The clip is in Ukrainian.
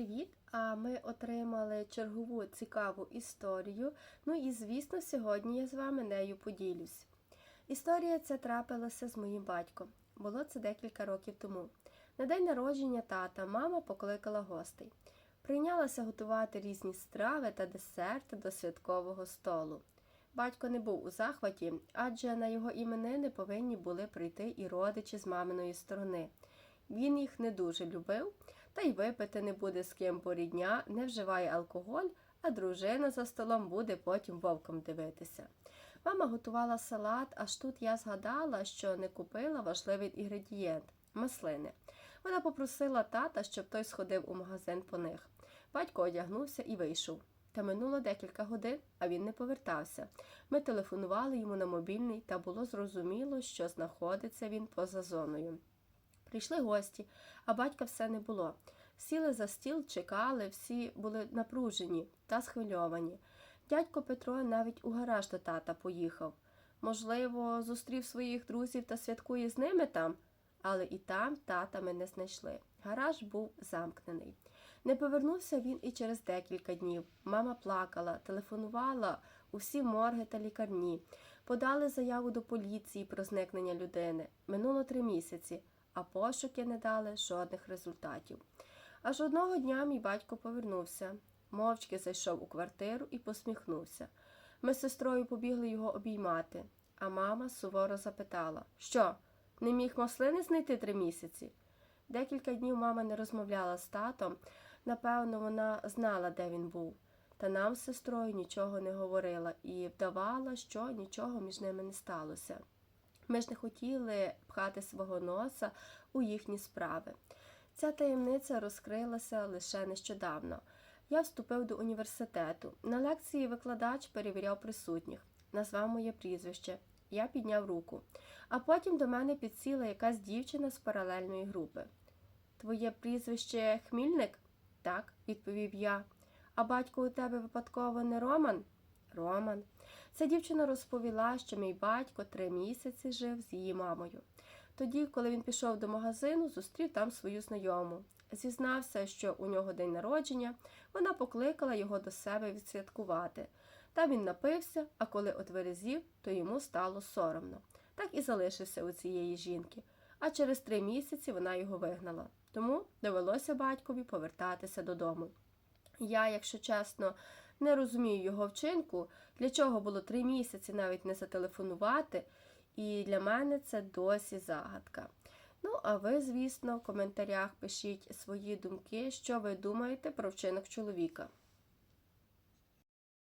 привіт! А ми отримали чергову цікаву історію. Ну і, звісно, сьогодні я з вами нею поділюсь. Історія ця трапилася з моїм батьком. Було це декілька років тому. На день народження тата мама покликала гостей. Прийнялася готувати різні страви та десерти до святкового столу. Батько не був у захваті, адже на його іменини повинні були прийти і родичі з маминої сторони. Він їх не дуже любив, та й випити не буде з ким, бо рідня не вживає алкоголь, а дружина за столом буде потім вовком дивитися. Мама готувала салат, аж тут я згадала, що не купила важливий інгредієнт маслини. Вона попросила тата, щоб той сходив у магазин по них. Батько одягнувся і вийшов. Та минуло декілька годин, а він не повертався. Ми телефонували йому на мобільний, та було зрозуміло, що знаходиться він поза зоною. Прийшли гості, а батька все не було. Сіли за стіл, чекали, всі були напружені та схвильовані. Дядько Петро навіть у гараж до тата поїхав. Можливо, зустрів своїх друзів та святкує з ними там, але і там тата ми не знайшли. Гараж був замкнений. Не повернувся він і через декілька днів. Мама плакала, телефонувала у всі морги та лікарні. Подали заяву до поліції про зникнення людини. Минуло три місяці, а пошуки не дали жодних результатів. Аж одного дня мій батько повернувся, мовчки зайшов у квартиру і посміхнувся. Ми з сестрою побігли його обіймати, а мама суворо запитала Що, не міг маслини знайти три місяці? Декілька днів мама не розмовляла з татом. Напевно, вона знала, де він був, та нам з сестрою нічого не говорила і вдавала, що нічого між ними не сталося. Ми ж не хотіли пхати свого носа у їхні справи. Ця таємниця розкрилася лише нещодавно. Я вступив до університету. На лекції викладач перевіряв присутніх, назвав моє прізвище. Я підняв руку. А потім до мене підсіла якась дівчина з паралельної групи. Твоє прізвище Хмільник? Так, відповів я. А батько у тебе випадково не Роман? Роман. Ця дівчина розповіла, що мій батько три місяці жив з її мамою. Тоді, коли він пішов до магазину, зустрів там свою знайому. Зізнався, що у нього день народження, вона покликала його до себе відсвяткувати. Та він напився, а коли отверезів, то йому стало соромно. Так і залишився у цієї жінки. А через три місяці вона його вигнала. Тому довелося батькові повертатися додому. Я, якщо чесно, не розумію його вчинку, для чого було три місяці навіть не зателефонувати, і для мене це досі загадка. Ну, а ви, звісно, в коментарях пишіть свої думки, що ви думаєте про вчинок чоловіка.